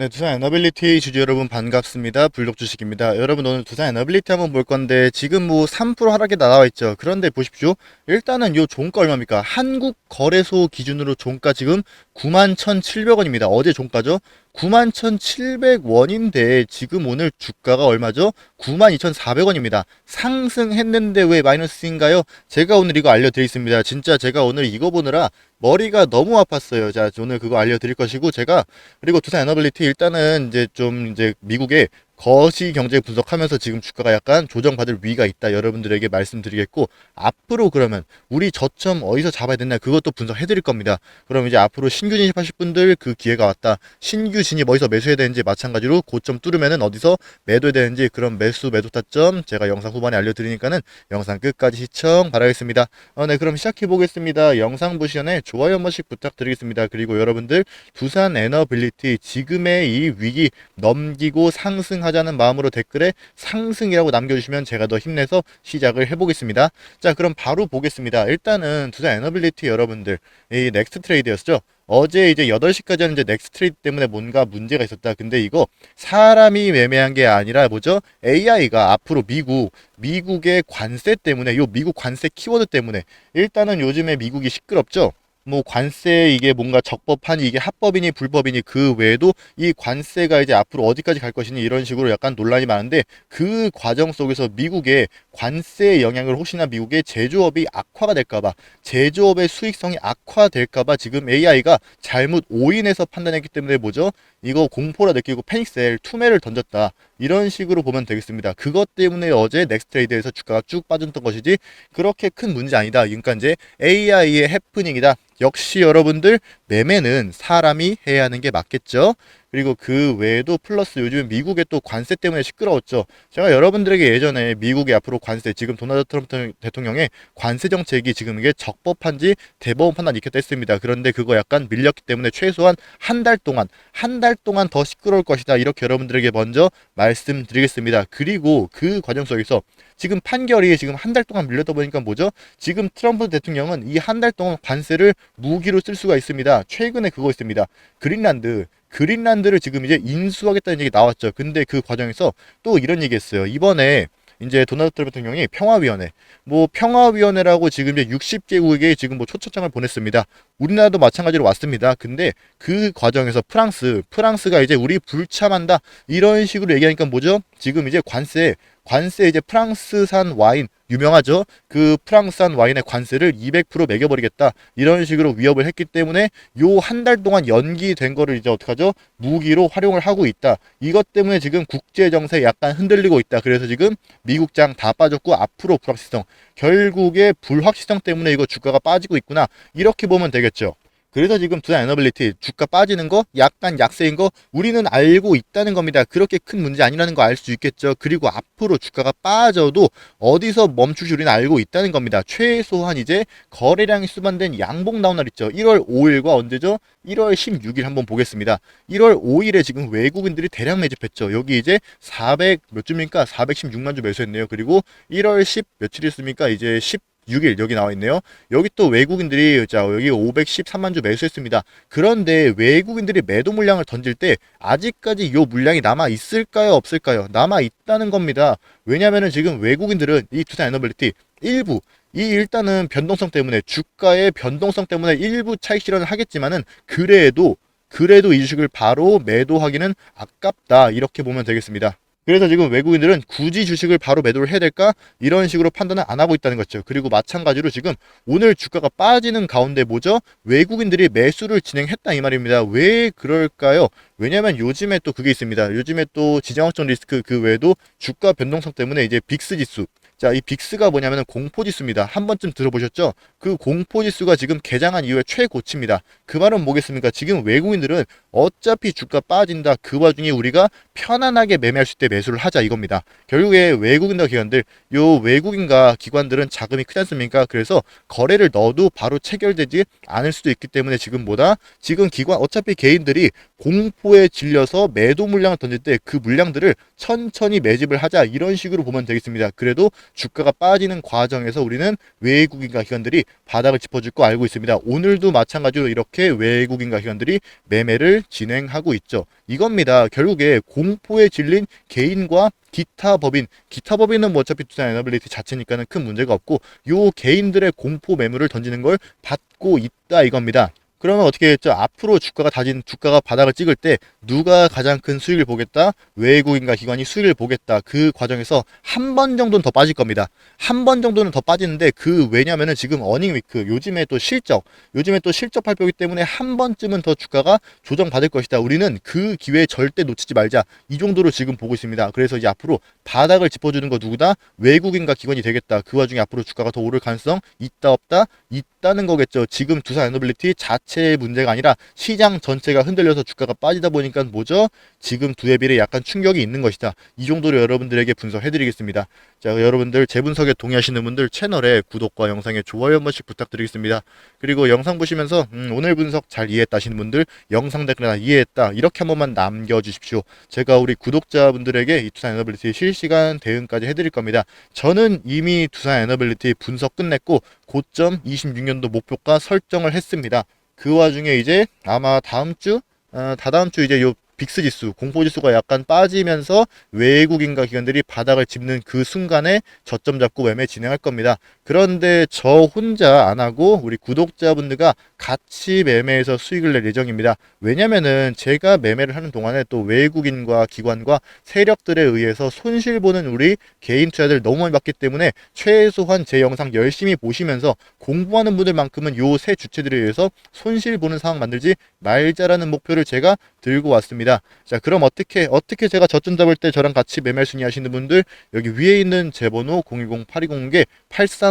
네, 두산 에너빌리티 주주 여러분 반갑습니다. 불독 주식입니다. 여러분 오늘 두산 에너빌리티 한번 볼 건데 지금 뭐 3% 하락에 나와 있죠. 그런데 보십시오. 일단은 요 종가 얼마입니까? 한국 거래소 기준으로 종가 지금 91,700원입니다. 어제 종가죠. 91,700원인데 지금 오늘 주가가 얼마죠? 92,400원입니다. 상승했는데 왜 마이너스인가요? 제가 오늘 이거 알려드리겠습니다. 진짜 제가 오늘 이거 보느라 머리가 너무 아팠어요. 자, 오늘 그거 알려드릴 것이고 제가 그리고 두산 에너빌리티 일단은 이제 좀 이제 미국의 거시 경제 분석하면서 지금 주가가 약간 조정받을 위가 있다. 여러분들에게 말씀드리겠고 앞으로 그러면 우리 저점 어디서 잡아야 되나 그것도 분석해 드릴 겁니다. 그럼 이제 앞으로 신규 진입하실 분들 그 기회가 왔다. 신규 진입 어디서 매수해야 되는지 마찬가지로 고점 뚫으면은 어디서 매도해야 되는지 그런 매수 매도 타점 제가 영상 후반에 알려드리니까는 영상 끝까지 시청 바라겠습니다. 어, 네 그럼 시작해 보겠습니다. 영상 보시 전에 좋아요 한 번씩 부탁드리겠습니다. 그리고 여러분들 두산 에너빌리티 지금의 이 위기 넘기고 상승하 자는 마음으로 댓글에 상승이라고 남겨주시면 제가 더 힘내서 시작을 해보겠습니다. 자 그럼 바로 보겠습니다. 일단은 두산 에너빌리티 여러분들 이 넥스트 트레이드였죠. 어제 이제 8시까지는 이제 넥스트 트레이드 때문에 뭔가 문제가 있었다. 근데 이거 사람이 매매한 게 아니라 뭐죠? AI가 앞으로 미국, 미국의 관세 때문에, 요 미국 관세 키워드 때문에 일단은 요즘에 미국이 시끄럽죠? 뭐 관세 이게 뭔가 적법하니 이게 합법이니 불법이니 그 외에도 이 관세가 이제 앞으로 어디까지 갈 것이니 이런 식으로 약간 논란이 많은데 그 과정 속에서 미국의 관세의 영향을 혹시나 미국의 제조업이 악화가 될까봐 제조업의 수익성이 악화될까봐 지금 AI가 잘못 오인해서 판단했기 때문에 뭐죠? 이거 공포라 느끼고 패닉셀 투매를 던졌다 이런 식으로 보면 되겠습니다. 그것 때문에 어제 넥스트레이드에서 주가가 쭉 빠졌던 것이지 그렇게 큰 문제 아니다. 그러니까 이제 AI의 해프닝이다. 역시 여러분들 매매는 사람이 해야 하는 게 맞겠죠. 그리고 그 외에도 플러스 요즘 미국의 또 관세 때문에 시끄러웠죠. 제가 여러분들에게 예전에 미국의 앞으로 관세 지금 도널드 트럼프 대통령의 관세 정책이 지금 이게 적법한지 대법원 판단 익혔다 했습니다. 그런데 그거 약간 밀렸기 때문에 최소한 한 달 동안 한 달 동안 더 시끄러울 것이다. 이렇게 여러분들에게 먼저 말씀드리겠습니다. 그리고 그 과정 속에서 지금 판결이 지금 한 달 동안 밀렸다 보니까 뭐죠? 지금 트럼프 대통령은 이 한 달 동안 관세를 무기로 쓸 수가 있습니다. 최근에 그거 있습니다. 그린란드 그린란드를 지금 이제 인수하겠다는 얘기 나왔죠. 근데 그 과정에서 또 이런 얘기 했어요. 이번에 이제 도널드 트럼프 대통령이 평화위원회, 뭐 평화위원회라고 지금 이제 60개국에게 지금 뭐 초청장을 보냈습니다. 우리나라도 마찬가지로 왔습니다. 근데 그 과정에서 프랑스, 프랑스가 이제 우리 불참한다 이런 식으로 얘기하니까 뭐죠? 지금 이제 관세, 관세 이제 프랑스산 와인 유명하죠. 그 프랑스산 와인의 관세를 200% 매겨버리겠다 이런 식으로 위협을 했기 때문에 요 한 달 동안 연기된 거를 이제 어떡하죠? 무기로 활용을 하고 있다. 이것 때문에 지금 국제 정세 약간 흔들리고 있다. 그래서 지금 미국장 다 빠졌고 앞으로 불확실성 결국에 불확실성 때문에 이거 주가가 빠지고 있구나 이렇게 보면 되겠죠. 그래서 지금 두산 에너빌리티 주가 빠지는 거 약간 약세인 거 우리는 알고 있다는 겁니다. 그렇게 큰 문제 아니라는 거 알 수 있겠죠. 그리고 앞으로 주가가 빠져도 어디서 멈출지 우리는 알고 있다는 겁니다. 최소한 이제 거래량이 수반된 양봉 나온 날 있죠. 1월 5일과 언제죠? 1월 16일 한번 보겠습니다. 1월 5일에 지금 외국인들이 대량 매집했죠. 여기 이제 400 몇 주입니까? 416만 주 매수했네요. 그리고 1월 10 며칠이었습니까? 이제 10 6일 여기 나와 있네요. 여기 또 외국인들이 자 여기 513만 주 매수했습니다. 그런데 외국인들이 매도 물량을 던질 때 아직까지 요 물량이 남아 있을까요, 없을까요? 남아 있다는 겁니다. 왜냐면은 지금 외국인들은 이 투자 에너빌리티 일부 이 일단은 변동성 때문에 주가의 변동성 때문에 일부 차익 실현을 하겠지만은 그래도 그래도 이 주식을 바로 매도하기는 아깝다 이렇게 보면 되겠습니다. 그래서 지금 외국인들은 굳이 주식을 바로 매도를 해야 될까? 이런 식으로 판단을 안 하고 있다는 거죠. 그리고 마찬가지로 지금 오늘 주가가 빠지는 가운데 뭐죠? 외국인들이 매수를 진행했다 이 말입니다. 왜 그럴까요? 왜냐면 요즘에 또 그게 있습니다. 요즘에 또 지정학적 리스크 그 외에도 주가 변동성 때문에 이제 빅스 지수 자, 이 빅스가 뭐냐면 공포지수입니다. 한 번쯤 들어보셨죠? 그 공포지수가 지금 개장한 이후에 최고치입니다. 그 말은 뭐겠습니까? 지금 외국인들은 어차피 주가 빠진다. 그 와중에 우리가 편안하게 매매할 수때 매수를 하자 이겁니다. 결국에 외국인과 기관들, 요 외국인과 기관들은 자금이 크지 않습니까? 그래서 거래를 넣어도 바로 체결되지 않을 수도 있기 때문에 지금 보다 지금 기관 어차피 개인들이 공포에 질려서 매도 물량을 던질 때 그 물량들을 천천히 매집을 하자 이런 식으로 보면 되겠습니다. 그래도 주가가 빠지는 과정에서 우리는 외국인과 기관들이 바닥을 짚어줄 거 알고 있습니다. 오늘도 마찬가지로 이렇게 외국인과 기관들이 매매를 진행하고 있죠. 이겁니다. 결국에 공포에 질린 개인과 기타 법인, 기타 법인은 뭐 어차피 투자 에너빌리티 자체니까는 큰 문제가 없고 요 개인들의 공포 매물을 던지는 걸 받고 있다 이겁니다. 그러면 어떻게 했죠? 앞으로 주가가 다진 주가가 바닥을 찍을 때 누가 가장 큰 수익을 보겠다? 외국인과 기관이 수익을 보겠다. 그 과정에서 한 번 정도는 더 빠질 겁니다. 한 번 정도는 더 빠지는데 그 왜냐면은 지금 어닝 위크 요즘에 또 실적 요즘에 또 실적 발표이기 때문에 한 번쯤은 더 주가가 조정받을 것이다. 우리는 그 기회 절대 놓치지 말자. 이 정도로 지금 보고 있습니다. 그래서 이제 앞으로 바닥을 짚어주는 거 누구다? 외국인과 기관이 되겠다. 그 와중에 앞으로 주가가 더 오를 가능성 있다 없다? 있다는 거겠죠. 지금 두산 에너빌리티 자체 의 문제가 아니라 시장 전체가 흔들려서 주가가 빠지다 보니까 뭐죠? 지금 두에 비례 약간 충격이 있는 것이다. 이 정도로 여러분들에게 분석해드리겠습니다. 자, 여러분들 제 분석에 동의하시는 분들 채널에 구독과 영상에 좋아요 한 번씩 부탁드리겠습니다. 그리고 영상 보시면서 음, 오늘 분석 잘 이해했다 하시는 분들 영상 댓글에 이해했다 이렇게 한 번만 남겨주십시오. 제가 우리 구독자분들에게 이 두산 에너빌리티 실시간 대응까지 해드릴 겁니다. 저는 이미 두산 에너빌리티 분석 끝냈고 고점 26년도 목표가 설정을 했습니다. 그 와중에 이제 아마 다음 주, 어, 다다음 주 이제 요 빅스 지수, 공포 지수가 약간 빠지면서 외국인과 기관들이 바닥을 짚는 그 순간에 저점 잡고 매매 진행할 겁니다. 그런데 저 혼자 안 하고 우리 구독자분들과 같이 매매해서 수익을 낼 예정입니다. 왜냐면은 제가 매매를 하는 동안에 또 외국인과 기관과 세력들에 의해서 손실 보는 우리 개인 투자들 너무 많이 받기 때문에 최소한 제 영상 열심히 보시면서 공부하는 분들만큼은 요 세 주체들에 의해서 손실 보는 상황 만들지 말자라는 목표를 제가 들고 왔습니다. 자, 그럼 어떻게 어떻게 제가 저점 잡을 때 저랑 같이 매매 순위 하시는 분들 여기 위에 있는 제 번호 010-820개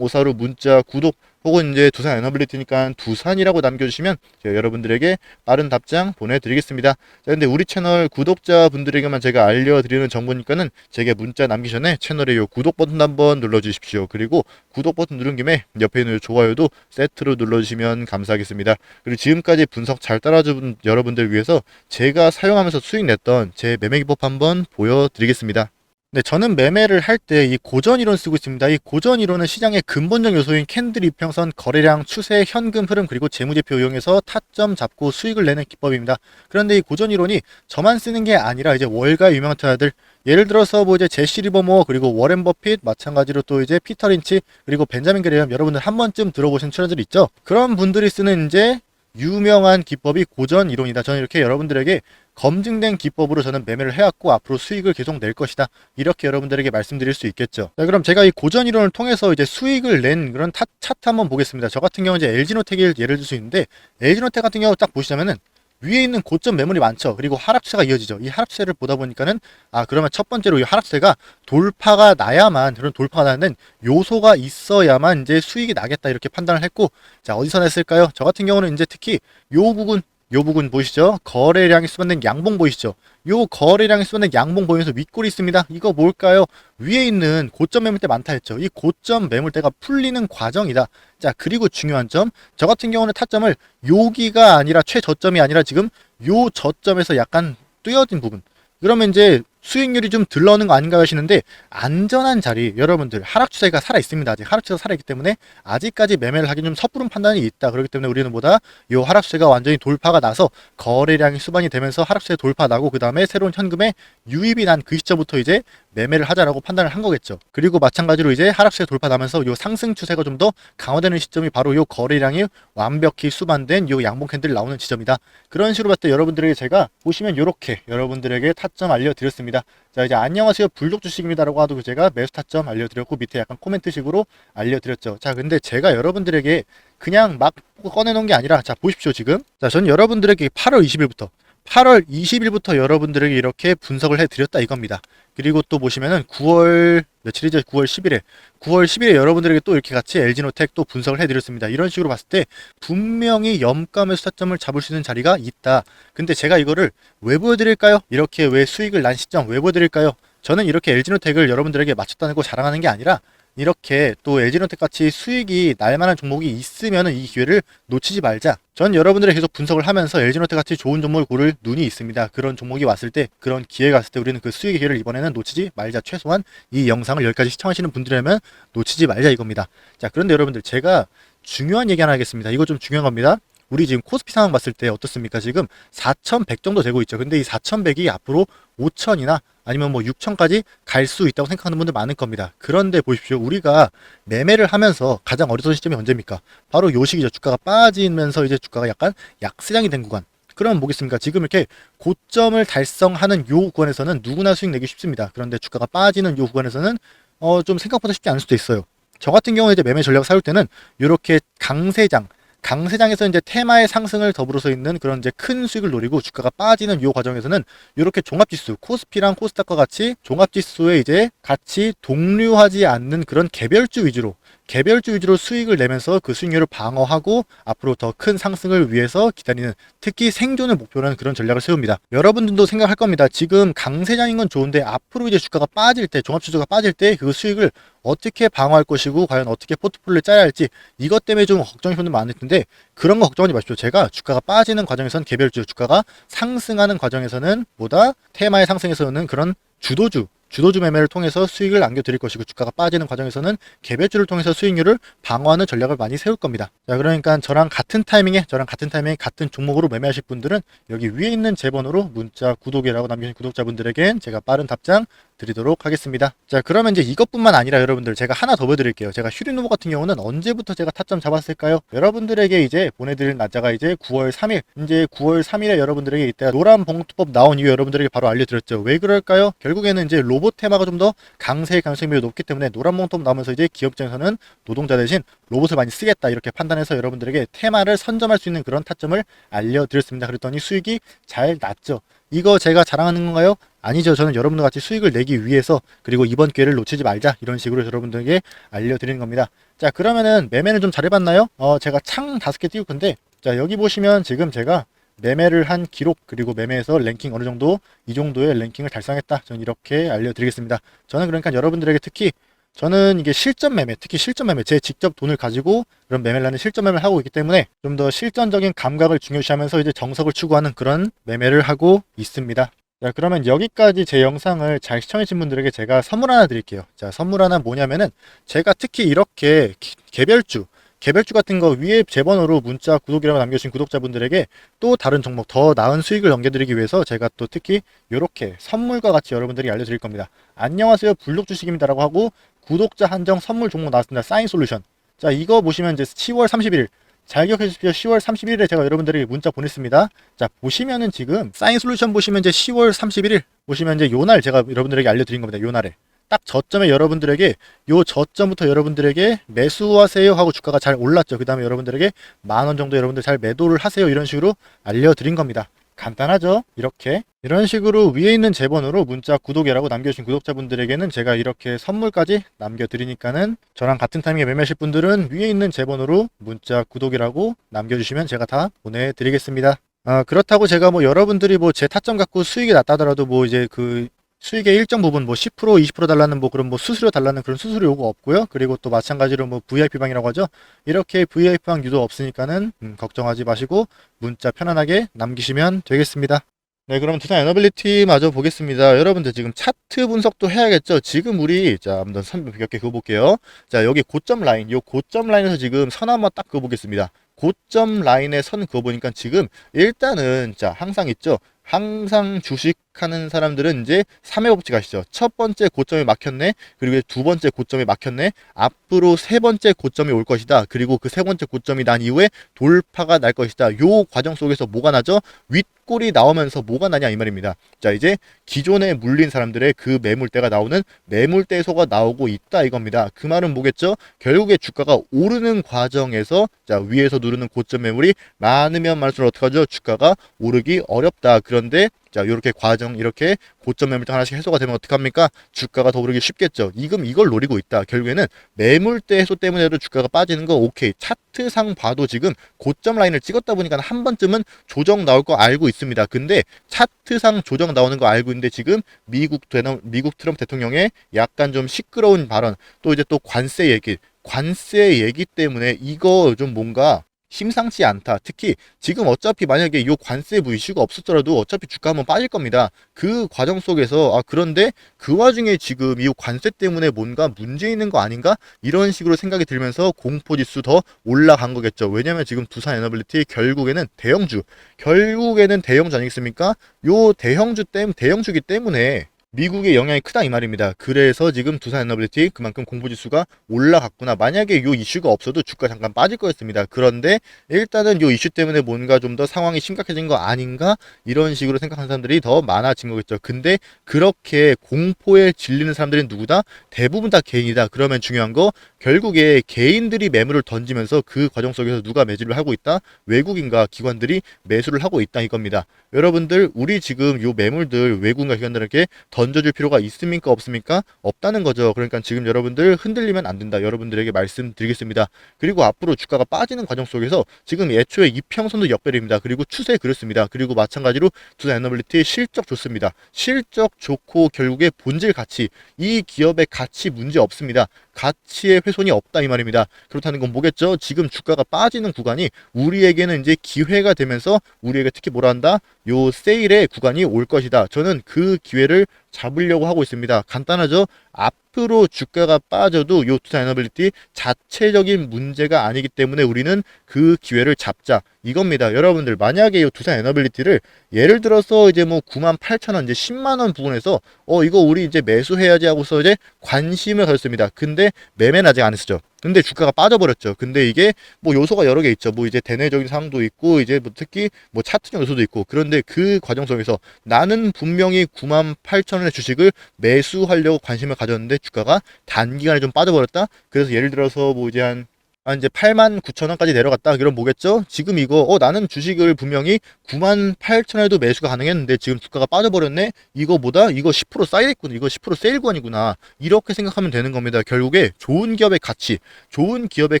-8354로 문자 구독 혹은 이제 두산 에너빌리티니까 두산이라고 남겨주시면 제가 여러분들에게 빠른 답장 보내드리겠습니다. 자, 근데 우리 채널 구독자분들에게만 제가 알려드리는 정보니까는 제게 문자 남기 전에 채널에 요 구독 버튼 한번 눌러주십시오. 그리고 구독 버튼 누른 김에 옆에 있는 좋아요도 세트로 눌러주시면 감사하겠습니다. 그리고 지금까지 분석 잘 따라준 여러분들 위해서 제가 사용하면서 수익 냈던 제 매매 기법 한번 보여드리겠습니다. 네, 저는 매매를 할 때 이 고전 이론 쓰고 있습니다. 이 고전 이론은 시장의 근본적 요소인 캔들 이평선, 거래량, 추세, 현금 흐름 그리고 재무제표 이용해서 타점 잡고 수익을 내는 기법입니다. 그런데 이 고전 이론이 저만 쓰는 게 아니라 이제 월가 유명 투자들 예를 들어서 뭐 이제 제시 리버모 그리고 워렌 버핏 마찬가지로 또 이제 피터 린치 그리고 벤자민 그레엄 여러분들 한 번쯤 들어보신 투자들 있죠? 그런 분들이 쓰는 이제 유명한 기법이 고전 이론이다. 저는 이렇게 여러분들에게 검증된 기법으로 저는 매매를 해왔고 앞으로 수익을 계속 낼 것이다. 이렇게 여러분들에게 말씀드릴 수 있겠죠. 자, 그럼 제가 이 고전 이론을 통해서 이제 수익을 낸 그런 타, 차트 한번 보겠습니다. 저 같은 경우 이제 LG노텍을 예를 들 수 있는데 LG노텍 같은 경우 딱 보시자면은 위에 있는 고점 매물이 많죠. 그리고 하락세가 이어지죠. 이 하락세를 보다 보니까는 아 그러면 첫 번째로 이 하락세가 돌파가 나야만 그런 돌파가 나는 요소가 있어야만 이제 수익이 나겠다 이렇게 판단을 했고 자 어디서 냈을까요? 저 같은 경우는 이제 특히 요 부분 요 부분 보이시죠? 거래량이 수반된 양봉 보이시죠? 요 거래량이 수반된 양봉 보이면서 윗골이 있습니다. 이거 뭘까요? 위에 있는 고점 매물대 많다 했죠. 이 고점 매물대가 풀리는 과정이다. 자, 그리고 중요한 점. 저 같은 경우는 타점을 여기가 아니라 최저점이 아니라 지금 요 저점에서 약간 뛰어진 부분. 그러면 이제 수익률이 좀 들러오는 거 아닌가 하시는데 안전한 자리 여러분들 하락 추세가 살아 있습니다. 아직 하락 추세가 살아 있기 때문에 아직까지 매매를 하기 좀 섣부른 판단이 있다. 그렇기 때문에 우리는 보다 요 하락 추세가 완전히 돌파가 나서 거래량이 수반이 되면서 하락 추세 돌파 나고 그 다음에 새로운 현금에 유입이 난 그 시점부터 이제 매매를 하자라고 판단을 한 거겠죠. 그리고 마찬가지로 이제 하락세 돌파 나면서 요 상승 추세가 좀 더 강화되는 시점이 바로 요 거래량이 완벽히 수반된 요 양봉 캔들이 나오는 지점이다. 그런 식으로 봤을 때 여러분들에게 제가 보시면 요렇게 여러분들에게 타점 알려드렸습니다. 자 이제 안녕하세요 불독 주식입니다라고 하도 제가 매수 타점 알려드렸고 밑에 약간 코멘트식으로 알려드렸죠. 자 근데 제가 여러분들에게 그냥 막 꺼내놓은 게 아니라 자 보십시오 지금 자 저는 여러분들에게 8월 20일부터 8월 20일부터 여러분들에게 이렇게 분석을 해드렸다 이겁니다. 그리고 또 보시면은 9월 며칠이죠? 9월 10일에 9월 10일에 여러분들에게 또 이렇게 같이 LG노텍 또 분석을 해드렸습니다. 이런 식으로 봤을 때 분명히 염감에서 타점을 잡을 수 있는 자리가 있다. 근데 제가 이거를 왜 보여드릴까요? 이렇게 왜 수익을 난 시점 왜 보여드릴까요? 저는 이렇게 LG노텍을 여러분들에게 맞췄다는 거 자랑하는 게 아니라 이렇게 또 LG노텍 같이 수익이 날만한 종목이 있으면 이 기회를 놓치지 말자. 전 여러분들의 계속 분석을 하면서 LG노텍 같이 좋은 종목을 고를 눈이 있습니다. 그런 종목이 왔을 때, 그런 기회가 왔을 때 우리는 그 수익의 기회를 이번에는 놓치지 말자. 최소한 이 영상을 여기까지 시청하시는 분들이라면 놓치지 말자 이겁니다. 자, 그런데 여러분들 제가 중요한 얘기 하나 하겠습니다. 이거 좀 중요한 겁니다. 우리 지금 코스피 상황 봤을 때 어떻습니까? 지금 4,100 정도 되고 있죠. 근데 이 4,100이 앞으로 5,000이나 아니면 뭐 6,000까지 갈 수 있다고 생각하는 분들 많을 겁니다. 그런데 보십시오. 우리가 매매를 하면서 가장 어리석은 시점이 언제입니까? 바로 요 시기죠. 주가가 빠지면서 이제 주가가 약간 약세장이 된 구간. 그러면 뭐겠습니까? 지금 이렇게 고점을 달성하는 요 구간에서는 누구나 수익 내기 쉽습니다. 그런데 주가가 빠지는 요 구간에서는 어, 좀 생각보다 쉽지 않을 수도 있어요. 저 같은 경우에 이제 매매 전략을 세울 때는 이렇게 강세장, 강세장에서 이제 테마의 상승을 더불어서 있는 그런 이제 큰 수익을 노리고 주가가 빠지는 요 과정에서는 이렇게 종합지수 코스피랑 코스닥과 같이 종합지수에 이제 같이 동류하지 않는 그런 개별주 위주로 개별주 위주로 수익을 내면서 그 수익률을 방어하고 앞으로 더 큰 상승을 위해서 기다리는 특히 생존을 목표로 하는 그런 전략을 세웁니다. 여러분들도 생각할 겁니다. 지금 강세장인 건 좋은데 앞으로 이제 주가가 빠질 때 종합지수가 빠질 때 그 수익을 어떻게 방어할 것이고 과연 어떻게 포트폴리오를 짜야 할지 이것 때문에 좀 걱정이 분들 많을 텐데 그런 거 걱정하지 마십시오. 제가 주가가 빠지는 과정에서는 개별주, 주가가 상승하는 과정에서는 보다 테마의 상승에서는 그런 주도주 주도주 매매를 통해서 수익을 남겨드릴 것이고 주가가 빠지는 과정에서는 개별주를 통해서 수익률을 방어하는 전략을 많이 세울 겁니다. 자 그러니까 저랑 같은 타이밍에 저랑 같은 타이밍에 같은 종목으로 매매하실 분들은 여기 위에 있는 제 번호로 문자 구독이라고 남겨주신 구독자분들에겐 제가 빠른 답장 드리도록 하겠습니다. 자 그러면 이제 이것뿐만 아니라 여러분들 제가 하나 더 보여드릴게요. 제가 휴리노모 같은 경우는 언제부터 제가 타점 잡았을까요? 여러분들에게 이제 보내드릴 날짜가 이제 9월 3일 이제 9월 3일에 여러분들에게 이때 노란 봉투법 나온 이후 여러분들에게 바로 알려드렸죠. 왜 그럴까요? 결국에는 이제 로봇 테마가 좀 더 강세의 가능성이 높기 때문에 노란 봉투법 나오면서 이제 기업 입장에서는 노동자 대신 로봇을 많이 쓰겠다 이렇게 판단해서 여러분들에게 테마를 선점할 수 있는 그런 타점을 알려드렸습니다. 그랬더니 수익이 잘 났죠. 이거 제가 자랑하는 건가요? 아니죠. 저는 여러분들 같이 수익을 내기 위해서 그리고 이번 기회를 놓치지 말자 이런 식으로 여러분들에게 알려드리는 겁니다. 자 그러면은 매매는 좀 잘해봤나요? 어 제가 창 다섯 개 띄울 건데 자 여기 보시면 지금 제가 매매를 한 기록 그리고 매매에서 랭킹 어느 정도 이 정도의 랭킹을 달성했다. 저는 이렇게 알려드리겠습니다. 저는 그러니까 여러분들에게 특히 저는 이게 실전 매매, 특히 실전 매매, 제 직접 돈을 가지고 그런 매매를 하는 실전 매매를 하고 있기 때문에 좀 더 실전적인 감각을 중요시하면서 이제 정석을 추구하는 그런 매매를 하고 있습니다. 자, 그러면 여기까지 제 영상을 잘 시청해주신 분들에게 제가 선물 하나 드릴게요. 자, 선물 하나 뭐냐면은 제가 특히 이렇게 기- 개별주, 개별주 같은 거 위에 제 번호로 문자 구독이라고 남겨주신 구독자분들에게 또 다른 종목 더 나은 수익을 넘겨드리기 위해서 제가 또 특히 이렇게 선물과 같이 여러분들이 알려드릴 겁니다. 안녕하세요 블록 주식입니다라고 하고 구독자 한정 선물 종목 나왔습니다. 사인 솔루션. 자 이거 보시면 이제 10월 31일 잘 기억해 주십시오. 10월 31일에 제가 여러분들에게 문자 보냈습니다. 자 보시면은 지금 사인 솔루션 보시면 이제 10월 31일 보시면 이제 요 날 제가 여러분들에게 알려드린 겁니다. 요 날에. 딱 저점에 여러분들에게 요 저점부터 여러분들에게 매수하세요 하고 주가가 잘 올랐죠. 그 다음에 여러분들에게 만 원 정도 여러분들 잘 매도를 하세요 이런 식으로 알려드린 겁니다. 간단하죠? 이렇게 이런 식으로 위에 있는 제 번호로 문자 구독이라고 남겨주신 구독자분들에게는 제가 이렇게 선물까지 남겨드리니까는 저랑 같은 타이밍에 매매하실 분들은 위에 있는 제 번호로 문자 구독이라고 남겨주시면 제가 다 보내드리겠습니다. 아, 그렇다고 제가 뭐 여러분들이 뭐 제 타점 갖고 수익이 났다 하더라도 뭐 이제 그 수익의 일정 부분 뭐 10% 20% 달라는 뭐 그런 뭐 수수료 달라는 그런 수수료 요구 없고요. 그리고 또 마찬가지로 뭐 VIP 방이라고 하죠. 이렇게 VIP 방 유도 없으니까는 음, 걱정하지 마시고 문자 편안하게 남기시면 되겠습니다. 네, 그럼 두산 에너빌리티 마저 보겠습니다. 여러분들 지금 차트 분석도 해야겠죠? 지금 우리, 자, 한번 선몇개 그어볼게요. 자, 여기 고점 라인, 요 고점 라인에서 지금 선 한번 딱 그어보겠습니다. 고점 라인에 선 그어보니까 지금 일단은, 자, 항상 있죠? 항상 주식 하는 사람들은 이제 3회 법칙 아시죠? 첫 번째 고점에 막혔네. 그리고 두 번째 고점에 막혔네. 앞으로 세 번째 고점이 올 것이다. 그리고 그 세 번째 고점이 난 이후에 돌파가 날 것이다. 요 과정 속에서 뭐가 나죠? 윗골이 나오면서 뭐가 나냐 이 말입니다. 자, 이제 기존에 물린 사람들의 그 매물대가 나오는 매물대소가 나오고 있다 이겁니다. 그 말은 뭐겠죠? 결국에 주가가 오르는 과정에서 자, 위에서 누르는 고점 매물이 많으면 많을수록 어떡하죠? 주가가 오르기 어렵다. 그런데 자, 이렇게 과정, 이렇게 고점 매물대 하나씩 해소가 되면 어떡합니까? 주가가 더 오르기 쉽겠죠. 지금 이걸 노리고 있다. 결국에는 매물대 해소 때문에도 주가가 빠지는 거 오케이. 차트상 봐도 지금 고점 라인을 찍었다 보니까 한 번쯤은 조정 나올 거 알고 있습니다. 근데 차트상 조정 나오는 거 알고 있는데 지금 미국 미국 트럼프 대통령의 약간 좀 시끄러운 발언 또 이제 또 관세 얘기 관세 얘기 때문에 이거 좀 뭔가 심상치 않다. 특히 지금 어차피 만약에 이 관세부 이슈가 없었더라도 어차피 주가 한번 빠질 겁니다. 그 과정 속에서 아 그런데 그 와중에 지금 이 관세 때문에 뭔가 문제 있는 거 아닌가 이런 식으로 생각이 들면서 공포지수 더 올라간 거겠죠. 왜냐면 지금 두산 에너빌리티 결국에는 대형주 결국에는 대형주 아니겠습니까? 요 대형주 때문 대형주기 때문에 미국의 영향이 크다 이 말입니다. 그래서 지금 두산 에너빌리티 그만큼 공보지수가 올라갔구나. 만약에 요 이슈가 없어도 주가 잠깐 빠질 거였습니다. 그런데 일단은 요 이슈 때문에 뭔가 좀 더 상황이 심각해진 거 아닌가 이런 식으로 생각하는 사람들이 더 많아진 거겠죠. 근데 그렇게 공포에 질리는 사람들이 누구다? 대부분 다 개인이다. 그러면 중요한 거 결국에 개인들이 매물을 던지면서 그 과정 속에서 누가 매집을 하고 있다? 외국인과 기관들이 매수를 하고 있다 이겁니다. 여러분들 우리 지금 요 매물들 외국인과 기관들에게 던져줄 필요가 있습니까 없습니까? 없다는 거죠. 그러니까 지금 여러분들 흔들리면 안 된다. 여러분들에게 말씀드리겠습니다. 그리고 앞으로 주가가 빠지는 과정 속에서 지금 애초에 이평선도 역별입니다. 그리고 추세 그렇습니다. 그리고 마찬가지로 두산 에너빌리티 실적 좋습니다. 실적 좋고 결국에 본질 가치 이 기업의 가치 문제 없습니다. 가치의 훼손이 없다 이 말입니다. 그렇다는 건 뭐겠죠? 지금 주가가 빠지는 구간이 우리에게는 이제 기회가 되면서 우리에게 특히 뭐라 한다? 요 세일의 구간이 올 것이다. 저는 그 기회를 잡으려고 하고 있습니다. 간단하죠? 앞으로 주가가 빠져도 요 투자 에너빌리티 자체적인 문제가 아니기 때문에 우리는 그 기회를 잡자. 이겁니다. 여러분들 만약에 요 투자 에너빌리티를 예를 들어서 이제 뭐 9만 8천 원 이제 10만 원 부분에서 어 이거 우리 이제 매수해야지 하고서 이제 관심을 가졌습니다. 근데 매매는 아직 안 했었죠. 근데 주가가 빠져버렸죠. 근데 이게 뭐 요소가 여러 개 있죠. 뭐 이제 대내적인 상황도 있고 이제 뭐 특히 뭐 차트적 요소도 있고 그런데 그 과정 속에서 나는 분명히 9만 8천 원의 주식을 매수하려고 관심을 가졌는데 주가가 단기간에 좀 빠져버렸다. 그래서 예를 들어서 뭐 이제 한 아, 이제 8만 9천 원까지 내려갔다. 그럼 뭐겠죠? 지금 이거, 어, 나는 주식을 분명히 9만 8천 원에도 매수가 가능했는데 지금 주가가 빠져버렸네? 이거보다 이거 10% 사이드구나. 이거 10% 세일권이구나. 이렇게 생각하면 되는 겁니다. 결국에 좋은 기업의 가치, 좋은 기업의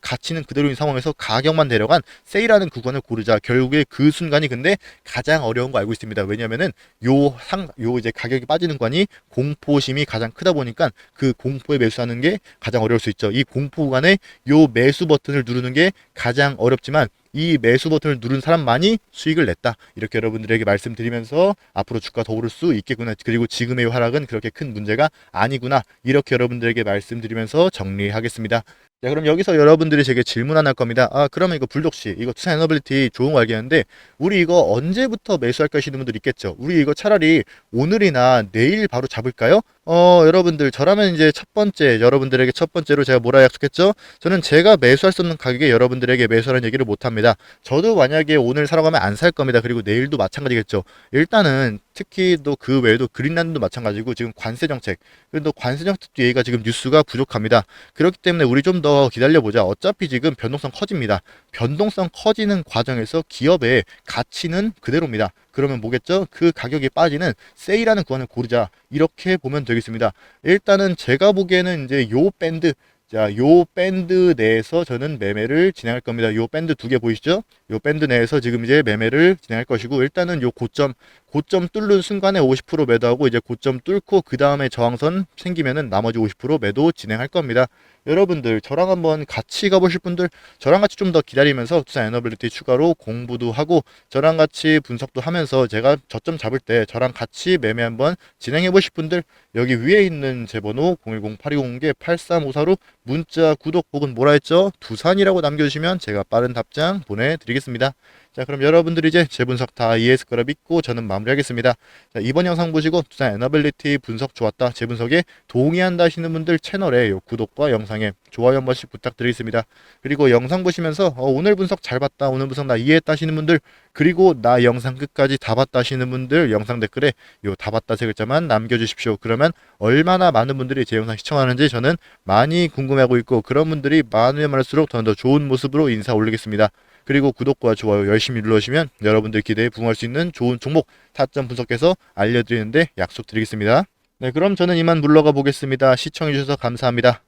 가치는 그대로인 상황에서 가격만 내려간 세일하는 구간을 고르자. 결국에 그 순간이 근데 가장 어려운 거 알고 있습니다. 왜냐면은 요 상, 요 이제 가격이 빠지는 관이 공포심이 가장 크다 보니까 그 공포에 매수하는 게 가장 어려울 수 있죠. 이 공포 구간에 요 매수 버튼을 누르는 게 가장 어렵지만 이 매수 버튼을 누른 사람만이 수익을 냈다. 이렇게 여러분들에게 말씀드리면서 앞으로 주가 더 오를 수 있겠구나. 그리고 지금의 하락은 그렇게 큰 문제가 아니구나. 이렇게 여러분들에게 말씀드리면서 정리하겠습니다. 자, 그럼 여기서 여러분들이 제게 질문 하나 할 겁니다. 아, 그러면 이거 불독시, 이거 투자 에너빌리티 좋은 거 알겠는데, 우리 이거 언제부터 매수할까 하시는 분들 있겠죠? 우리 이거 차라리 오늘이나 내일 바로 잡을까요? 어, 여러분들, 저라면 이제 첫 번째, 여러분들에게 첫 번째로 제가 뭐라 약속했죠? 저는 제가 매수할 수 없는 가격에 여러분들에게 매수하는 얘기를 못 합니다. 저도 만약에 오늘 사러 가면 안 살 겁니다. 그리고 내일도 마찬가지겠죠. 일단은 특히 또 그 외에도 그린란드도 마찬가지고 지금 관세 정책, 그리고 관세 정책도 얘기가 지금 뉴스가 부족합니다. 그렇기 때문에 우리 좀더 기다려보자. 어차피 지금 변동성 커집니다. 변동성 커지는 과정에서 기업의 가치는 그대로입니다. 그러면 뭐겠죠? 그 가격이 빠지는 세일하는 구간을 고르자. 이렇게 보면 되겠습니다. 일단은 제가 보기에는 이제 요 밴드 자, 요 밴드 내에서 저는 매매를 진행할 겁니다. 요 밴드 두 개 보이시죠? 요 밴드 내에서 지금 이제 매매를 진행할 것이고 일단은 요 고점 고점 뚫는 순간에 50% 매도하고 이제 고점 뚫고 그 다음에 저항선 생기면은 나머지 50% 매도 진행할 겁니다. 여러분들 저랑 한번 같이 가보실 분들 저랑 같이 좀 더 기다리면서 투자 에너빌리티 추가로 공부도 하고 저랑 같이 분석도 하면서 제가 저점 잡을 때 저랑 같이 매매 한번 진행해 보실 분들 여기 위에 있는 제 번호 010-8200-8354로 문자 구독 혹은 뭐라 했죠 두산이라고 남겨주시면 제가 빠른 답장 보내드리겠습니다. 자 그럼 여러분들이 이제 제 분석 다 이해했을 거라 믿고 저는 마무리하겠습니다. 자, 이번 영상 보시고 투자 에너빌리티 분석 좋았다 제 분석에 동의한다 하시는 분들 채널에 요 구독과 영상에 좋아요 한 번씩 부탁드리겠습니다. 그리고 영상 보시면서 어, 오늘 분석 잘 봤다 오늘 분석 나 이해했다 하시는 분들 그리고 나 영상 끝까지 다 봤다 하시는 분들 영상 댓글에 요 다 봤다 세 글자만 남겨주십시오. 그러면 얼마나 많은 분들이 제 영상 시청하는지 저는 많이 궁금해하고 있고 그런 분들이 많으면 많을수록 더더 좋은 모습으로 인사 올리겠습니다. 그리고 구독과 좋아요 열심히 눌러주시면 여러분들 기대에 부응할 수 있는 좋은 종목 타점 분석해서 알려드리는데 약속드리겠습니다. 네, 그럼 저는 이만 물러가 보겠습니다. 시청해주셔서 감사합니다.